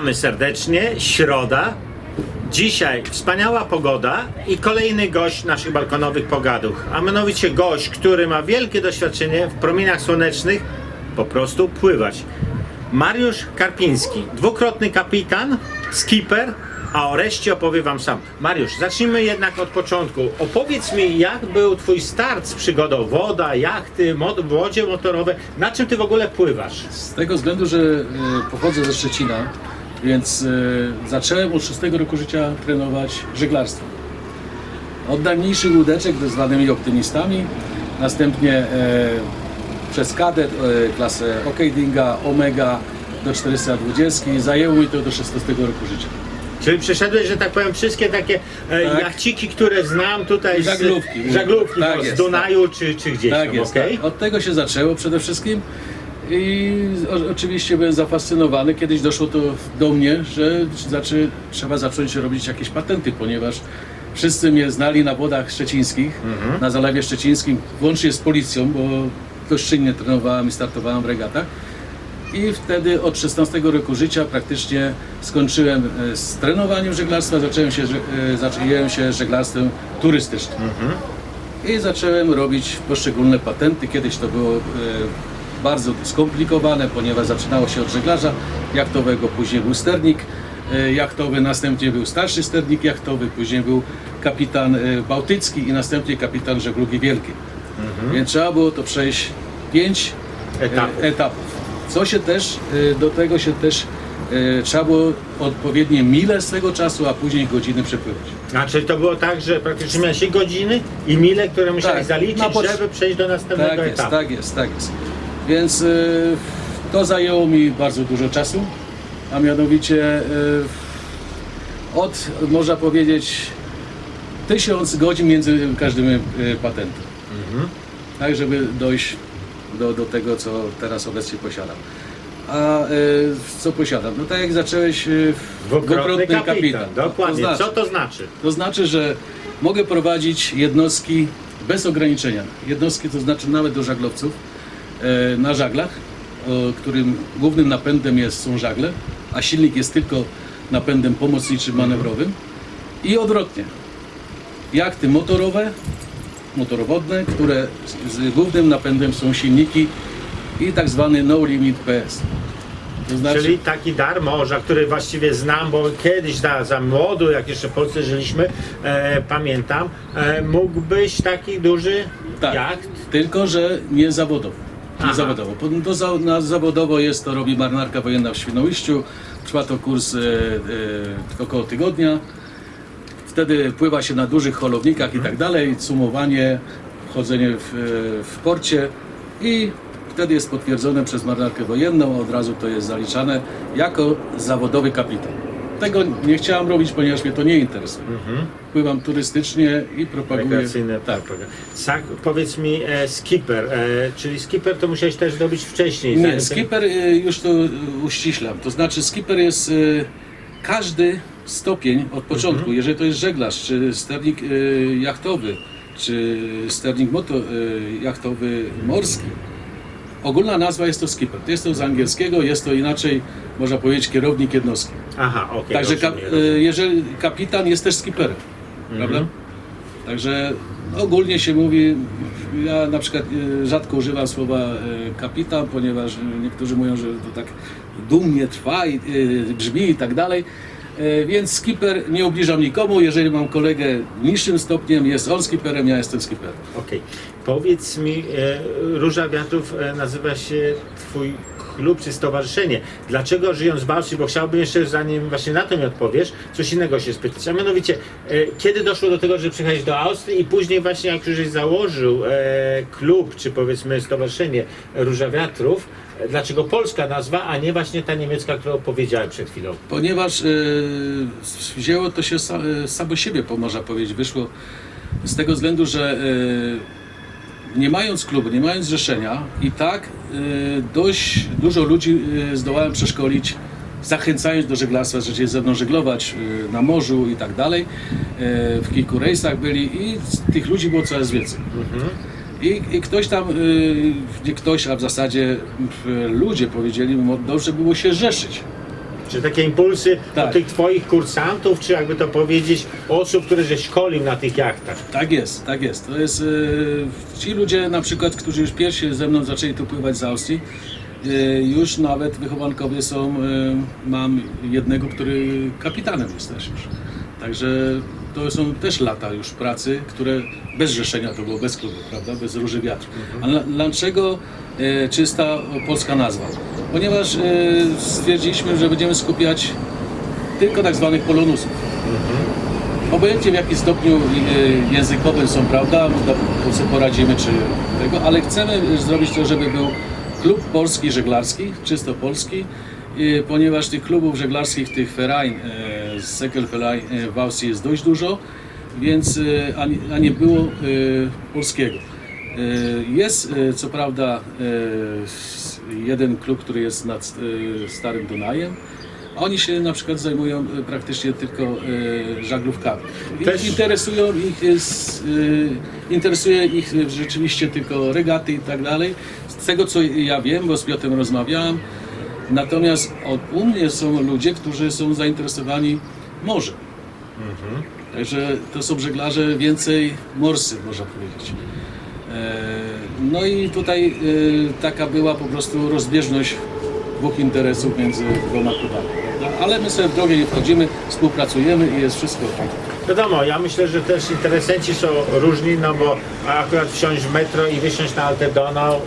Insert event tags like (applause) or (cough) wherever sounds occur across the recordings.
Witamy serdecznie, środa. Dzisiaj wspaniała pogoda i kolejny gość naszych balkonowych pogaduch, a mianowicie gość, który ma wielkie doświadczenie w promieniach słonecznych po prostu pływać. Mariusz Karpiński, dwukrotny kapitan, skipper, a o reszcie opowie Wam sam. Mariusz, zacznijmy jednak od początku. Opowiedz mi, jak był Twój start z przygodą woda, jachty, mod- wodzie motorowe, na czym Ty w ogóle pływasz? Z tego względu, że e, pochodzę ze Szczecina, więc e, zacząłem od szóstego roku życia trenować żeglarstwo. Od najmniejszych łódeczek z zwanymi optymistami, następnie e, przez kadet, e, klasę Okejdinga, Omega do 420 zajęło mi to do 16 roku życia. Czyli przeszedłeś, że tak powiem, wszystkie takie e, Tak. jachciki, które znam tutaj Żaglówki. z, żaglówki Tak no, z jest, Dunaju czy, czy gdzieś Tak tam, jest, okej? tak. Od tego się zaczęło przede wszystkim. I o, oczywiście byłem zafascynowany. Kiedyś doszło to do mnie, że znaczy, trzeba zacząć robić jakieś patenty, ponieważ wszyscy mnie znali na wodach szczecińskich, na Zalewie Szczecińskim, włącznie z policją, bo gościnnie trenowałem i startowałem w regatach. I wtedy od 16 roku życia praktycznie skończyłem e, z trenowaniem żeglarstwa, zacząłem się, e, zacząłem się żeglarstwem turystycznym. I zacząłem robić poszczególne patenty. Kiedyś to było e, bardzo skomplikowane, ponieważ zaczynało się od żeglarza jachtowego, później był sternik e, jachtowy, następnie był starszy sternik jachtowy, później był kapitan e, bałtycki i następnie kapitan żeglugi wielkiej. Więc trzeba było to przejść pięć e, Etapów. etapów. Co się też, do tego się też trzeba było odpowiednie mile z tego czasu, a później godziny przepływać. A czyli to było tak, że praktycznie miałeś godziny i mile, które musiałeś Tak, zaliczyć, potrz- żeby przejść do następnego Tak jest, etapu. tak jest, tak jest. Więc y, to zajęło mi bardzo dużo czasu, a mianowicie y, od, można powiedzieć, tysiąc godzin między każdym y, patentem. Tak, żeby dojść do, do tego, co teraz obecnie posiadam. A co posiadam? No tak jak zacząłeś, y, Dwukrotny kapitan, dokładnie. To znaczy, Co to znaczy? to znaczy, że mogę prowadzić jednostki bez ograniczenia. Jednostki to znaczy nawet do żaglowców na żaglach, którym głównym napędem jest, są żagle, a silnik jest tylko napędem pomocniczym manewrowym. I odwrotnie. Jachty motorowe, motorowodne, które z, głównym napędem są silniki i tak zwany no limit PS. To znaczy, Czyli taki dar morza, który właściwie znam, bo kiedyś za, za młodu, jak jeszcze w Polsce żyliśmy, e, pamiętam, e, mógłbyś taki duży Tak. jacht Tylko, że nie zawodowo. Aha. Zawodowo. To za, na zawodowo jest to robi marynarka wojenna w Świnoujściu. Trwa to kurs e, e, około tygodnia. Wtedy pływa się na dużych holownikach i tak dalej. Sumowanie, wchodzenie w, e, w porcie i wtedy jest potwierdzone przez marynarkę wojenną. Od razu to jest zaliczane jako zawodowy kapitan. Tego nie chciałam robić, ponieważ mnie to nie interesuje. Pływam turystycznie i propaguję. rekreacyjny. Tak. Sak, powiedz mi, e, skipper, e, czyli skipper to musiałeś też robić wcześniej. zanim Nie, ten- skipper y, już to y, uściślam. To znaczy skipper jest y, każdy stopień od początku. Jeżeli to jest żeglarz, czy sternik y, jachtowy, czy sternik moto, y, jachtowy morski. Ogólna nazwa jest to skipper. To jest to z angielskiego, jest to inaczej, można powiedzieć, kierownik jednostki. Aha, okej. Także kap, rozumiem, rozumiem. y, jeżeli kapitan jest też skipperem, prawda? Także ogólnie się mówi, ja na przykład y, rzadko używam słowa y, kapitan, ponieważ niektórzy mówią, że to tak dumnie trwa i brzmi i tak dalej. Więc skipper nie ubliżam nikomu. Jeżeli mam kolegę niższym stopniem, jest on skipperem, ja jestem skipperem. Okej. Powiedz mi, e, Róża Wiatrów e, nazywa się Twój klub czy stowarzyszenie. Dlaczego żyjąc w Balsii? Bo chciałbym jeszcze, zanim właśnie na to mi odpowiesz, coś innego się spytać. A mianowicie, e, kiedy doszło do tego, że przyjechałeś do Austrii i później właśnie jak już założył klub, czy powiedzmy stowarzyszenie Róża Wiatrów, dlaczego polska nazwa, a nie właśnie ta niemiecka, którą powiedziałem przed chwilą? Ponieważ y, wzięło to się sa, samo siebie, można powiedzieć, wyszło z tego względu, że nie mając klubu, nie mając zrzeszenia i tak y, dość dużo ludzi y, zdołałem przeszkolić, zachęcając do żeglarstwa, że chcieli ze mną żeglować y, na morzu i tak dalej. W kilku rejsach byli i tych ludzi było coraz więcej. I, I ktoś tam, nie ktoś, a w zasadzie ludzie powiedzieli, mu, dobrze było się rzeszyć. Czy takie impulsy Tak. od tych twoich kursantów, czy jakby to powiedzieć, osób, które żeś szkolił na tych jachtach? Tak jest, tak jest. To jest e, ci ludzie na przykład, którzy już pierwsi ze mną zaczęli tu pływać z Austrii, e, już nawet wychowankowie są, e, mam jednego, który kapitanem jest też już. Także to są też lata już pracy, które bez rzeszenia to było, bez klubu, prawda, bez róży wiatru. A dla- dlaczego e, czysta polska nazwa? Ponieważ e, stwierdziliśmy, że będziemy skupiać tylko tak zwanych polonusów. Obojętnie w jakim stopniu y, językowym są, prawda, to sobie poradzimy czy tego, ale chcemy zrobić to, żeby był klub polski żeglarski, czysto polski, y, ponieważ tych klubów żeglarskich, tych Verein, e, Segelverein e, w Austrii jest dość dużo, więc y, a, nie- a nie było y, polskiego. Y, Jest y, co prawda y, jeden klub, który jest nad y, Starym Dunajem, Oni się na przykład zajmują y, praktycznie tylko y, żaglówkami. Też- Interesują ich, jest, interesuje ich rzeczywiście tylko regaty i tak dalej. Z tego co ja wiem, bo z Piotrem rozmawiałem. Natomiast od, u mnie są ludzie, którzy są zainteresowani morzem. Także to są żeglarze więcej morscy, można powiedzieć. E, No i tutaj e, taka była po prostu rozbieżność dwóch interesów między dwoma klubami. Ale my sobie w drogę nie wchodzimy, współpracujemy i jest wszystko ok. Wiadomo, ja myślę, że też interesenci są różni, no bo akurat wsiąść w metro i wysiąść na Alte Donau,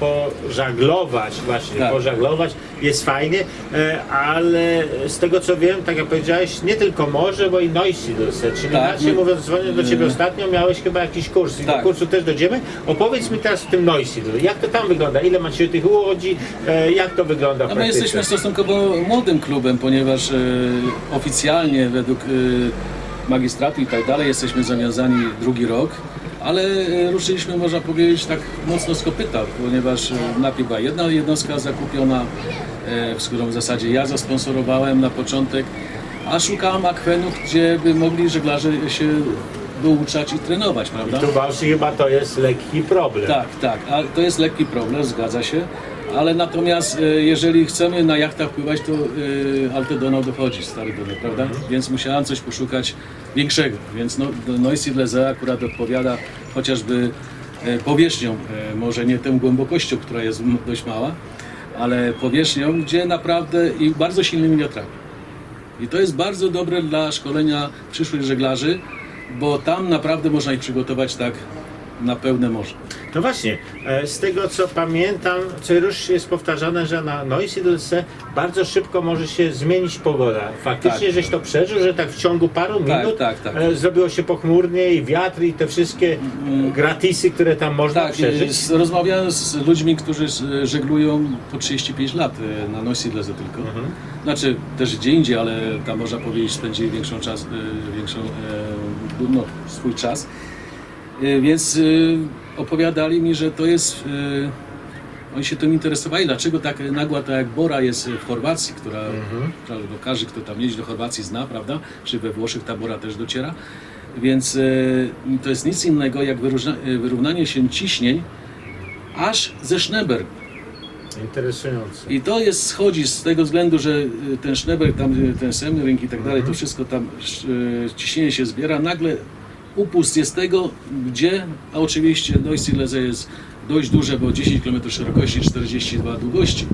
pożaglować właśnie, Tak. pożaglować jest fajnie, e, ale z tego co wiem, tak jak powiedziałeś, nie tylko morze, bo i Neusiedlce, czyli Tak, inaczej mówiąc, dzwonię do Ciebie Mm. ostatnio, miałeś chyba jakiś kurs i do Tak. kursu też dojdziemy. Opowiedz mi teraz o tym Neusiedl, jak to tam wygląda, ile macie tych łodzi, e, jak to wygląda w No my praktyce? jesteśmy stosunkowo młodym klubem, ponieważ e, oficjalnie według magistratu i tak dalej jesteśmy zawiązani drugi rok, ale e, ruszyliśmy, można powiedzieć, tak mocno z kopyta, ponieważ e, najpierw była jedna jednostka zakupiona, e, z którą w zasadzie ja zasponsorowałem na początek, a szukałem akwenów, gdzie by mogli żeglarze się douczać i trenować, prawda? Tu w Austrii chyba to jest lekki problem. Tak, tak, a to jest lekki problem, zgadza się. Ale natomiast jeżeli chcemy na jachtach pływać, to e, Alte Donau dochodzi, stary Donau, prawda? Więc musiałem coś poszukać większego. Więc no, Neusiedleze akurat odpowiada chociażby e, powierzchnią, e, może nie tą głębokością, która jest dość mała, ale powierzchnią, gdzie naprawdę i bardzo silnymi wiatrami. I to jest bardzo dobre dla szkolenia przyszłych żeglarzy, bo tam naprawdę można ich przygotować tak na pełne morze. No właśnie, e, z tego co pamiętam, co już jest powtarzane, że na Neusiedlce bardzo szybko może się zmienić pogoda. Faktycznie, Tak. żeś to przeżył, że tak w ciągu paru Tak, minut tak, tak. e, zrobiło się pochmurnie i wiatr i te wszystkie e, gratisy, które tam można Tak, przeżyć. z- rozmawiałem z ludźmi, którzy żeglują po 35 lat e, na Neusiedlerze tylko. Mhm. Znaczy też gdzie indziej, ale tam można powiedzieć spędzili większą czas, e, większą, e, no, swój czas. E, Więc e, opowiadali mi, że to jest. e, Oni się tym interesowali, dlaczego tak nagła ta jak Bora jest w Chorwacji, która, która no, każdy, kto tam jeździ do Chorwacji zna, prawda? Czy we Włoszech ta Bora też dociera. Więc to jest nic innego jak wyrównanie się ciśnień aż ze Schneberg. Interesujące. I to jest schodzi z tego względu, że y, ten Schneberg, tam y, ten Semmering i tak dalej, to wszystko tam y, ciśnienie się zbiera. Nagle upust jest tego, gdzie, a oczywiście Neusiedleze jest dość duże, bo 10 km szerokości, 42 długości,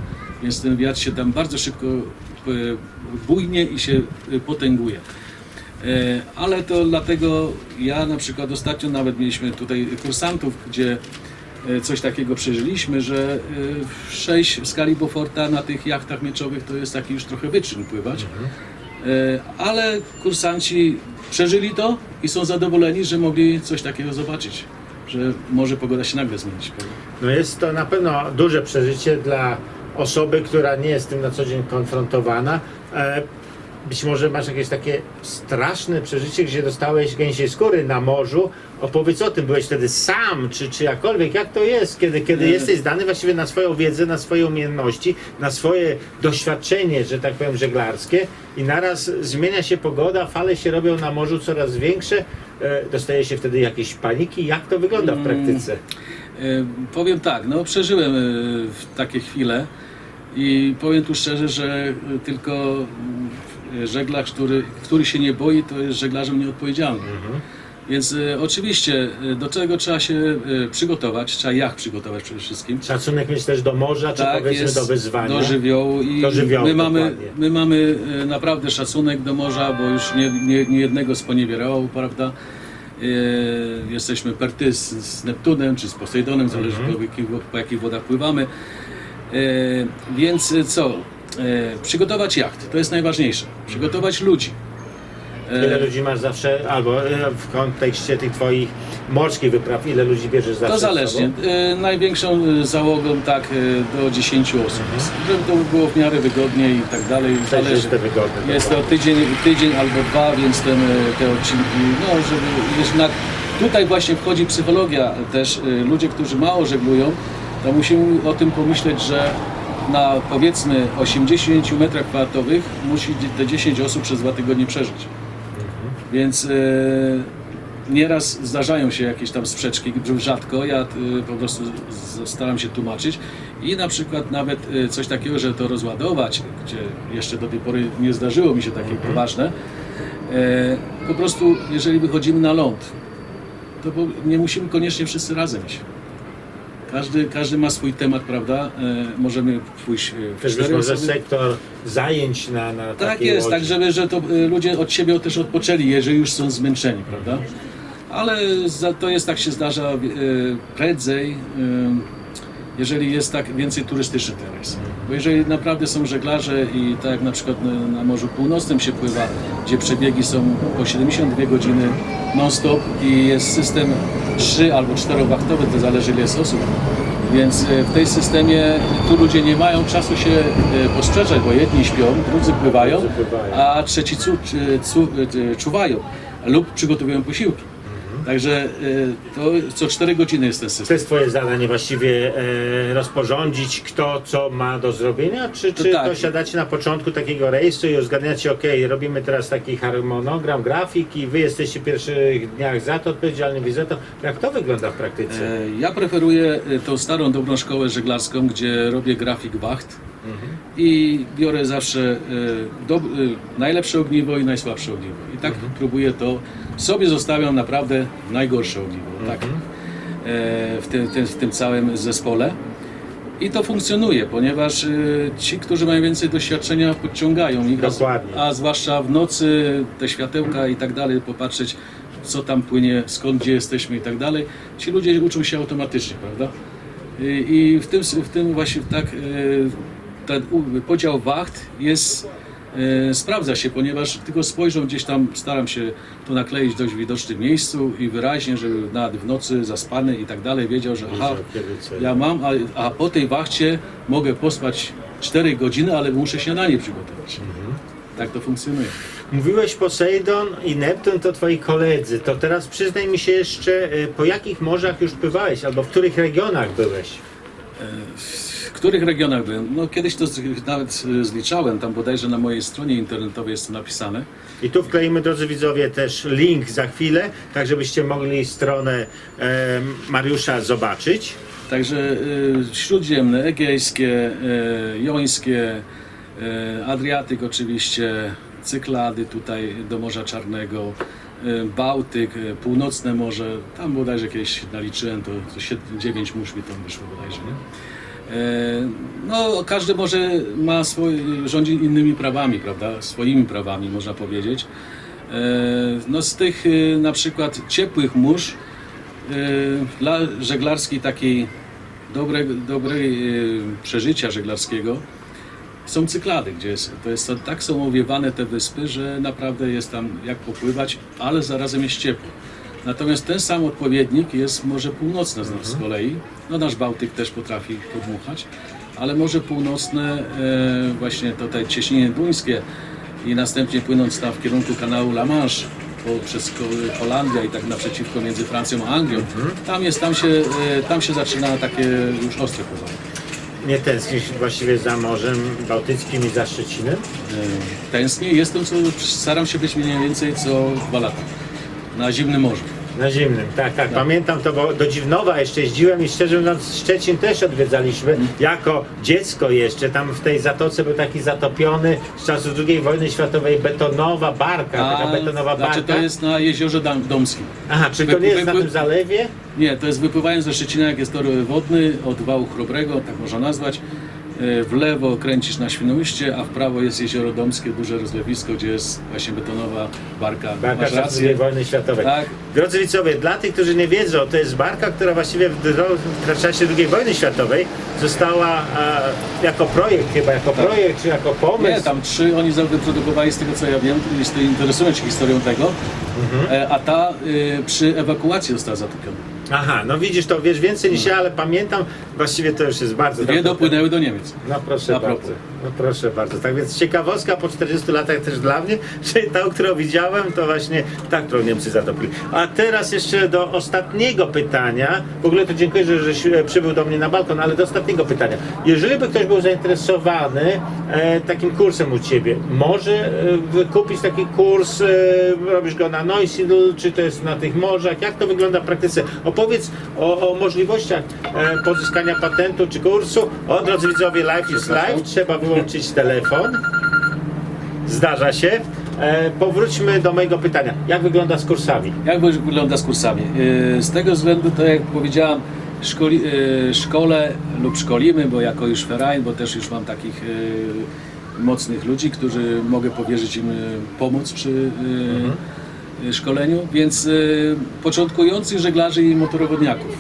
więc ten wiatr się tam bardzo szybko y, bujnie i się y, potęguje. E, Ale to dlatego ja na przykład ostatnio nawet mieliśmy tutaj kursantów, gdzie e, coś takiego przeżyliśmy, że 6 w skali Beauforta na tych jachtach mieczowych to jest taki już trochę wyczyn pływać. E, Ale kursanci przeżyli to i są zadowoleni, że mogli coś takiego zobaczyć, że może pogoda się nagle zmienić. No jest to na pewno duże przeżycie dla osoby, która nie jest z tym na co dzień konfrontowana. Być może masz jakieś takie straszne przeżycie, gdzie dostałeś gęsiej skóry na morzu. Opowiedz o tym, byłeś wtedy sam, czy, czy jakkolwiek, jak to jest, kiedy, kiedy jesteś zdany właściwie na swoją wiedzę, na swoje umiejętności, na swoje doświadczenie, że tak powiem, żeglarskie i naraz zmienia się pogoda, fale się robią na morzu coraz większe, e, dostaje się wtedy jakieś paniki. Jak to wygląda w Mm. praktyce? E, Powiem tak, no przeżyłem e, takie chwile. I powiem tu szczerze, że tylko żeglarz, który, który się nie boi, to jest żeglarzem nieodpowiedzialnym. Więc e, oczywiście e, do tego trzeba się e, przygotować, trzeba jak przygotować przede wszystkim. Szacunek mieć też do morza, czy powiedzmy do wyzwania. Tak, do żywiołu i Do żywiołu, my, mamy, dokładnie. my mamy e, naprawdę szacunek do morza, bo już nie, nie, nie jednego sponiewierało, prawda? E, jesteśmy perty z, z Neptunem czy z Posejdonem, zależy Mhm. po, jakich, po jakich wodach pływamy. E, więc e, co? E, przygotować jacht, to jest najważniejsze. Przygotować ludzi. E, Ile ludzi masz zawsze, albo e, w kontekście tych twoich morskich wypraw, ile ludzi bierzesz zawsze To zależnie. Największą załogą tak do 10 osób. jest. Żeby to było w miarę wygodnie i tak dalej. Też Zależy. jest to wygodne. Jest to tydzień, tydzień albo dwa, więc ten, te odcinki, no żeby jednak tutaj właśnie wchodzi psychologia też. Ludzie, którzy mało żeglują, to musimy o tym pomyśleć, że na powiedzmy 80 metrach kwadratowych musi te 10 osób przez dwa tygodnie przeżyć. Więc e, nieraz zdarzają się jakieś tam sprzeczki, rzadko, ja e, po prostu staram się tłumaczyć i na przykład nawet e, coś takiego, że to rozładować, gdzie jeszcze do tej pory nie zdarzyło mi się takie poważne, e, po prostu jeżeli wychodzimy na ląd, to nie musimy koniecznie wszyscy razem iść. Każdy, każdy ma swój temat, prawda? E, możemy pójść e, w Też być cztery może osoby. sektor zajęć na, na Tak takiej jest, łodzi. tak żeby że to y, ludzie od siebie też odpoczęli, jeżeli już są zmęczeni, prawda? Ale za, to jest tak się zdarza y, prędzej, y, jeżeli jest tak więcej turystyczny teraz. Bo jeżeli naprawdę są żeglarze i tak jak na przykład na, Morzu Północnym się pływa, gdzie przebiegi są po 72 godziny non-stop i jest system 3 albo 4 wachtowy, to zależy ile jest osób. Więc e, w tej systemie tu ludzie nie mają czasu się e, postrzeczać, bo jedni śpią, drudzy pływają, a trzeci cu, cu, e, czuwają lub przygotowują posiłki. Także e, to co 4 godziny jest ten To system. jest twoje zadanie właściwie e, rozporządzić, kto co ma do zrobienia, czy, To czy tak. to siadacie na początku takiego rejsu i uzgadniacie, ok, robimy teraz taki harmonogram, grafik i wy jesteście w pierwszych dniach za to odpowiedzialni, wy za to. Jak to wygląda w praktyce? E, Ja preferuję tą starą, dobrą szkołę żeglarską, gdzie robię grafik wacht i biorę zawsze e, do, e, najlepsze ogniwo i najsłabsze ogniwo. I tak próbuję to, sobie zostawiam naprawdę najgorsze ogniwo, tak, e, w, tym, tym, w tym całym zespole. I to funkcjonuje, ponieważ e, ci, którzy mają więcej doświadczenia, podciągają ich, Dokładnie. a zwłaszcza w nocy te światełka i tak dalej, popatrzeć co tam płynie, skąd, gdzie jesteśmy i tak dalej. Ci ludzie uczą się automatycznie, prawda? I, i w, tym, w tym właśnie tak e, ten podział wacht jest, e, sprawdza się, ponieważ tylko spojrzą gdzieś tam, staram się to nakleić w dość widocznym miejscu i wyraźnie, żeby nawet w nocy zaspany i tak dalej wiedział, że aha, ja mam, a, a po tej wachcie mogę pospać 4 godziny, ale muszę śniadanie przygotować. Tak to funkcjonuje. Mówiłeś Poseidon i Neptun to twoi koledzy. To teraz przyznaj mi się jeszcze, e, po jakich morzach już pływałeś, albo w których regionach byłeś? W których regionach byłem? No kiedyś to z- nawet e, zliczałem, tam bodajże na mojej stronie internetowej jest to napisane. I tu wkleimy, drodzy widzowie, też link za chwilę, tak żebyście mogli stronę e, Mariusza zobaczyć. Także e, śródziemne, egejskie, e, jońskie, Adriatyk oczywiście, Cyklady tutaj do Morza Czarnego, Bałtyk, Północne Morze, tam bodajże kiedyś naliczyłem, to, to 9 mórz mi tam wyszło bodajże, nie? E, No, każdy może ma swój, rządzi innymi prawami, prawda? Swoimi prawami, można powiedzieć. E, No, z tych e, na przykład ciepłych mórz dla żeglarskiej takiej dobre, dobrej e, przeżycia żeglarskiego są cyklady, gdzie jest, to jest to, tak są owiewane te wyspy, że naprawdę jest tam jak popływać, ale zarazem jest ciepło. Natomiast ten sam odpowiednik jest Morze Północne z, z kolei. No nasz Bałtyk też potrafi podmuchać, ale Morze Północne, e, właśnie tutaj cieśniny duńskie i następnie płynąc tam w kierunku kanału La Manche przez Holandia i tak naprzeciwko między Francją a Anglią, tam jest, tam się, e, tam się zaczyna takie już ostre pływanie. Nie tęsknisz właściwie za Morzem Bałtyckim i za Szczecinem? E, Tęsknię, jestem co, staram się być mniej więcej co dwa lata na zimnym morzu. Na zimnym, tak, tak, Pamiętam to, bo do Dziwnowa jeszcze jeździłem i szczerze mówiąc Szczecin też odwiedzaliśmy jako dziecko jeszcze. Tam w tej zatoce był taki zatopiony z czasów II wojny światowej betonowa barka, taka betonowa znaczy barka. to jest na jeziorze Dam- Domskim. Aha, czy to nie jest na tym zalewie? Nie, to jest wypływając ze Szczecina, jak jest tor wodny, od wału chrobrego, tak można nazwać. E, W lewo kręcisz na Świnoujście, a w prawo jest jezioro Domskie, duże rozlewisko, gdzie jest właśnie betonowa barka. Barka Masz z czasów II rację. wojny światowej. Tak. Drodzy widzowie, dla tych, którzy nie wiedzą, to jest barka, która właściwie w, dro- w czasie II wojny światowej została e, jako projekt chyba, jako projekt czy jako pomysł. Nie, tam trzy oni wyprodukowali z tego co ja wiem, jeśli interesują się historią tego, Mhm. e, a ta y, przy ewakuacji została zatopiona. Aha, no widzisz, to wiesz więcej niż ja, ale pamiętam, właściwie to już jest bardzo Dwie dawno dopłynęły do Niemiec. No proszę A propos. bardzo, no proszę bardzo. Tak więc ciekawostka po 40 latach też dla mnie, (laughs) że tą, którą widziałem, to właśnie ta, którą Niemcy zatopili. A teraz jeszcze do ostatniego pytania. W ogóle to dziękuję, że, żeś e, przybył do mnie na balkon, ale do ostatniego pytania. Jeżeli by ktoś był zainteresowany e, takim kursem u Ciebie, może e, wykupić taki kurs, e, robisz go na Neusiedl, czy to jest na tych morzach, jak to wygląda w praktyce? Opowiedz o, o możliwościach e, pozyskania patentu czy kursu. O, drodzy widzowie, live is live, trzeba wyłączyć telefon. Zdarza się. E, powróćmy do mojego pytania. Jak wygląda z kursami? Jak wy- wygląda z kursami? Yy, Z tego względu, to jak powiedziałam, szkoli, yy, szkole lub szkolimy, bo jako już Verein, bo też już mam takich yy, mocnych ludzi, którzy mogę powierzyć im yy, pomoc przy yy, szkoleniu, więc yy, początkujących żeglarzy i motorowodniaków.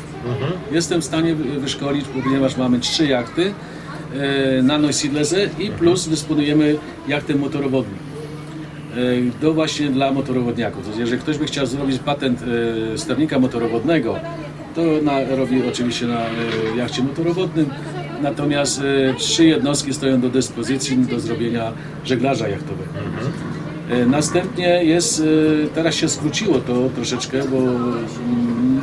Jestem w stanie wy- wyszkolić, ponieważ mamy trzy jachty yy, na Neusiedlerze i plus dysponujemy jachtem motorowodnym. Do właśnie dla motorowodniaków. To znaczy, Jeżeli ktoś by chciał zrobić patent sternika motorowodnego, to na, robi oczywiście na jachcie motorowodnym. Natomiast trzy jednostki stoją do dyspozycji do zrobienia żeglarza jachtowego. E, Następnie jest, e, teraz się skróciło to troszeczkę, bo mm,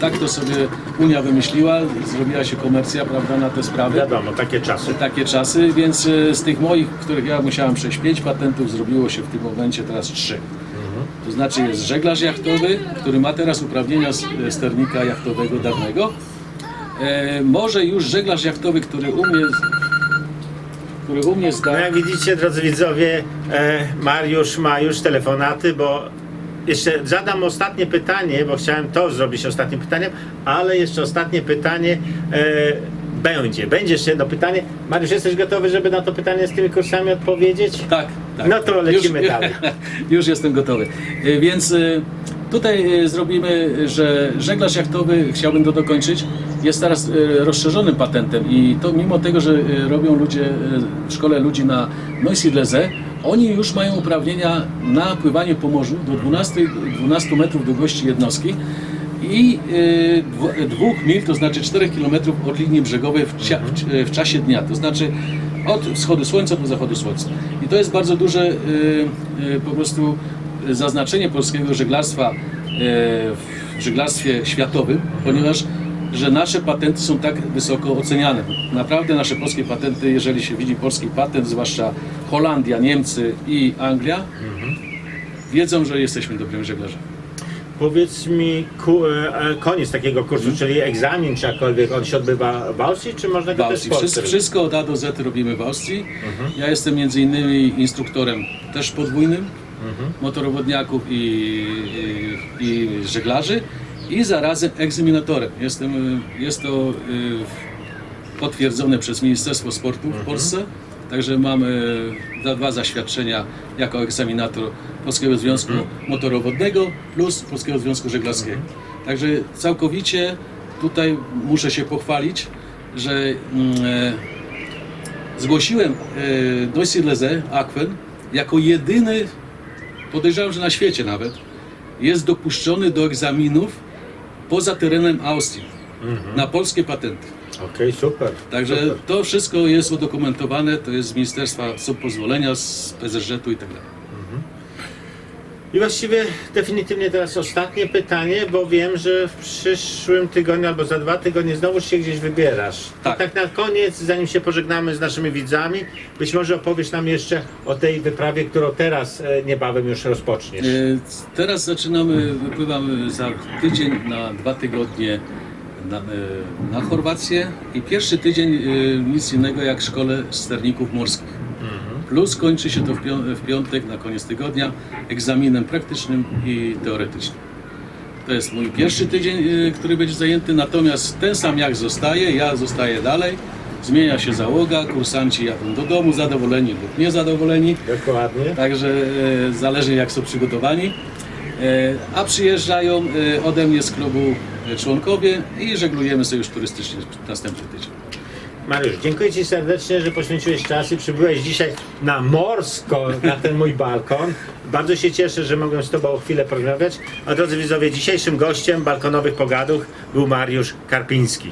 tak to sobie Unia wymyśliła, zrobiła się komercja prawda, na te sprawy Wiadomo, takie czasy. takie czasy, więc e, z tych moich, których ja musiałem przejść pięć patentów, zrobiło się w tym momencie teraz trzy. To znaczy jest żeglarz jachtowy, który ma teraz uprawnienia e, sternika jachtowego dawnego. E, może już żeglarz jachtowy, który umie, który umie No zdać. jak widzicie, drodzy widzowie, e, Mariusz ma już telefonaty, bo jeszcze zadam ostatnie pytanie, bo chciałem to zrobić ostatnim pytaniem, ale jeszcze ostatnie pytanie e, będzie. Będzie jeszcze jedno pytanie. Mariusz, jesteś gotowy, żeby na to pytanie z tymi kursami odpowiedzieć? Tak, tak. No to lecimy już, dalej. (laughs) Już jestem gotowy. E, Więc e, tutaj e, zrobimy, że żeglarz jachtowy, chciałbym to dokończyć, jest teraz e, rozszerzonym patentem i to mimo tego, że e, robią ludzie e, w szkole ludzi na Neusiedlerze, oni już mają uprawnienia na pływanie po morzu do 12, 12 metrów długości jednostki i dwóch mil, to znaczy 4 km od linii brzegowej w, cia, w, w czasie dnia, to znaczy od wschodu słońca do zachodu słońca. I to jest bardzo duże po prostu zaznaczenie polskiego żeglarstwa w żeglarstwie światowym, ponieważ że nasze patenty są tak wysoko oceniane. Naprawdę nasze polskie patenty, jeżeli się widzi polski patent, zwłaszcza Holandia, Niemcy i Anglia, wiedzą, że jesteśmy dobrymi żeglarzami. Powiedz mi, ku, e, e, koniec takiego kursu, Mhm. czyli egzamin czy jakkolwiek, on się odbywa w Austrii, czy można W go też w Austrii. Polsce Wszystko, robić? wszystko od A do Z robimy w Austrii. Ja jestem między innymi instruktorem też podwójnym motorowodniaków i, i, i żeglarzy i zarazem egzaminatorem. Jestem, y, jest to y, potwierdzone przez Ministerstwo Sportu w Polsce. Także mam y, dwa zaświadczenia jako egzaminator Polskiego Związku Motorowodnego plus Polskiego Związku Żeglarskiego. Także całkowicie tutaj muszę się pochwalić, że mm, e, zgłosiłem e, Neusiedlerze Aquen jako jedyny, podejrzewam, że na świecie nawet, jest dopuszczony do egzaminów poza terenem Austrii na polskie patenty. Okej, super. Także super. to wszystko jest udokumentowane, to jest z ministerstwa, są pozwolenia z PZŻ-u i tak dalej. I właściwie definitywnie teraz ostatnie pytanie, bo wiem, że w przyszłym tygodniu albo za dwa tygodnie znowu się gdzieś wybierasz. Tak. I tak na koniec, zanim się pożegnamy z naszymi widzami, być może opowiesz nam jeszcze o tej wyprawie, którą teraz e, niebawem już rozpoczniesz. E, Teraz zaczynamy, wypływamy za tydzień na dwa tygodnie na, e, na Chorwację i pierwszy tydzień e, nic innego jak szkole sterników morskich. Plus kończy się to w, pią- w piątek na koniec tygodnia egzaminem praktycznym i teoretycznym. To jest mój pierwszy tydzień, e, który będzie zajęty, natomiast ten sam jak zostaje, ja zostaję dalej. Zmienia się załoga, kursanci jadą do domu zadowoleni lub niezadowoleni. Dokładnie. Także e, zależy jak są przygotowani. E, a przyjeżdżają ode mnie z klubu członkowie i żeglujemy sobie już turystycznie następny tydzień. Mariusz, dziękuję Ci serdecznie, że poświęciłeś czas i przybyłeś dzisiaj na morsko, na ten mój balkon. Bardzo się cieszę, że mogłem z Tobą o chwilę porozmawiać. A drodzy widzowie, dzisiejszym gościem balkonowych pogadów był Mariusz Karpiński.